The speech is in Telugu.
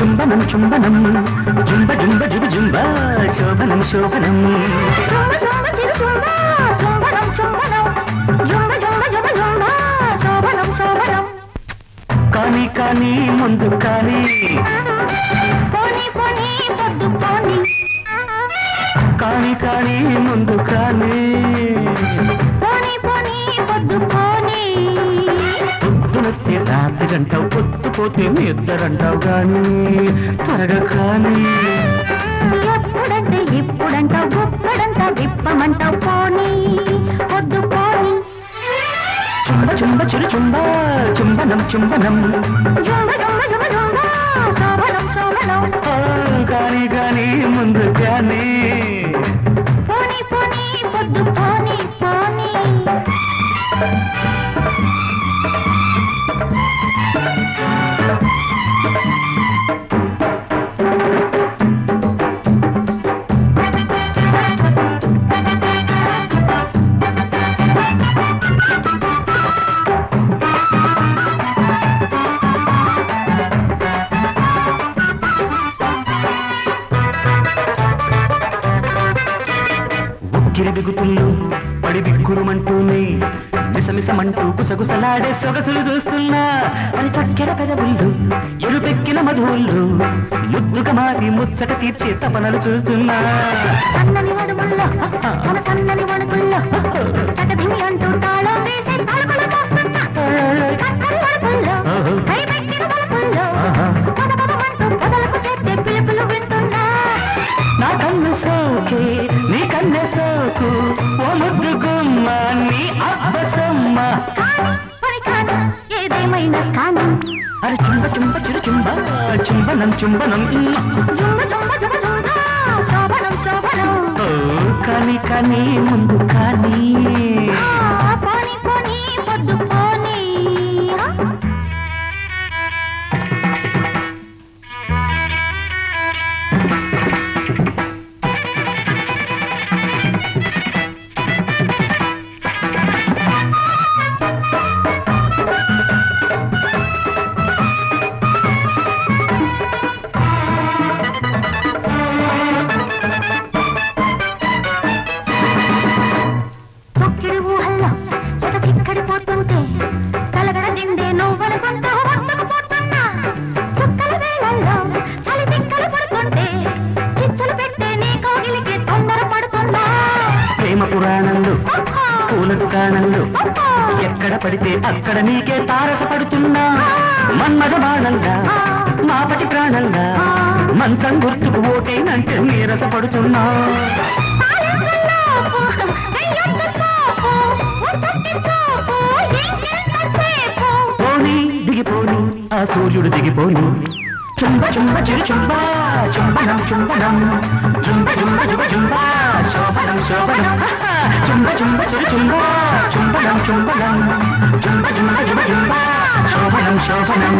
చుంబనం జుంబ జుంబ జుబ జుంబ శోభనం శోభనం జుంబ శోభనం. శోభనం కానీ కానీ ముందు కానీ. కానీ కానీ ముందు కానీ. పోనీ పోనీ పొద్దు పోనీ. పొద్దునొస్తే రాత్రి గంటావు పొద్దుపోతే నిద్రంటావు కానీ త్వరగా కానీ. ఎప్పుడంటే ఇప్పుడంటావు గుప్పడంతా విప్పమంటావు పోనీ. పొద్దు పోనీ. చుంబ చుంబ చిరు చుంబ చుంబనం చుంబనం. జుంబ జుంబ జుబ శోభనం శోభనం ముందు కానీ ఉక్కిరి పడి బిక్కురుమంటూనే మిసమిసమంటూ గుసగుసలాడే సొగసులు చూస్తున్నా. అని చక్కెర పెదవుళ్ళు ఎరుపెక్కిన మధువుళ్ళు ముద్దుగా మారి ముచ్చట తీర్చే తపనలు చూస్తున్నా. సన్నని నడుముల్లో మన సన్నని వణుకుల్లో చకదిమి అంటుంటా నా కన్ను సోకే నీ కన్నె సోకు ఓ ముద్దు గుమ్మ నీ అబ్బసమ్మ ఏదేమైనా కానీ. అరే చుంబ చుంబ చిరు చుంబ చుంబనం చుంబనం. కానీ కానీ ముందు కానీ. ఆ, పోనీ. దుకాణంలో. ఎక్కడ పడితే అక్కడ నీకే తారసపడుతున్నా. మన్మద బాణంగా మాపటి ప్రాణంగా మంచం గుర్తుకు ఓటేనంటే నీరసపడుతున్నా. పోనీ దిగిపోని ఆ సూర్యుడు దిగిపోని. చుంబ చుంబ చిరు చుంబ చుంబనం చుంబనం జుంబ జుంబ జుబ జుంబ శోభనం శోభనం చుంబ చుంబ చిరు చుంబ చుంబనం చుంబనం జుంబ జుంబ జుబ జుంబ శోభనం శోభనం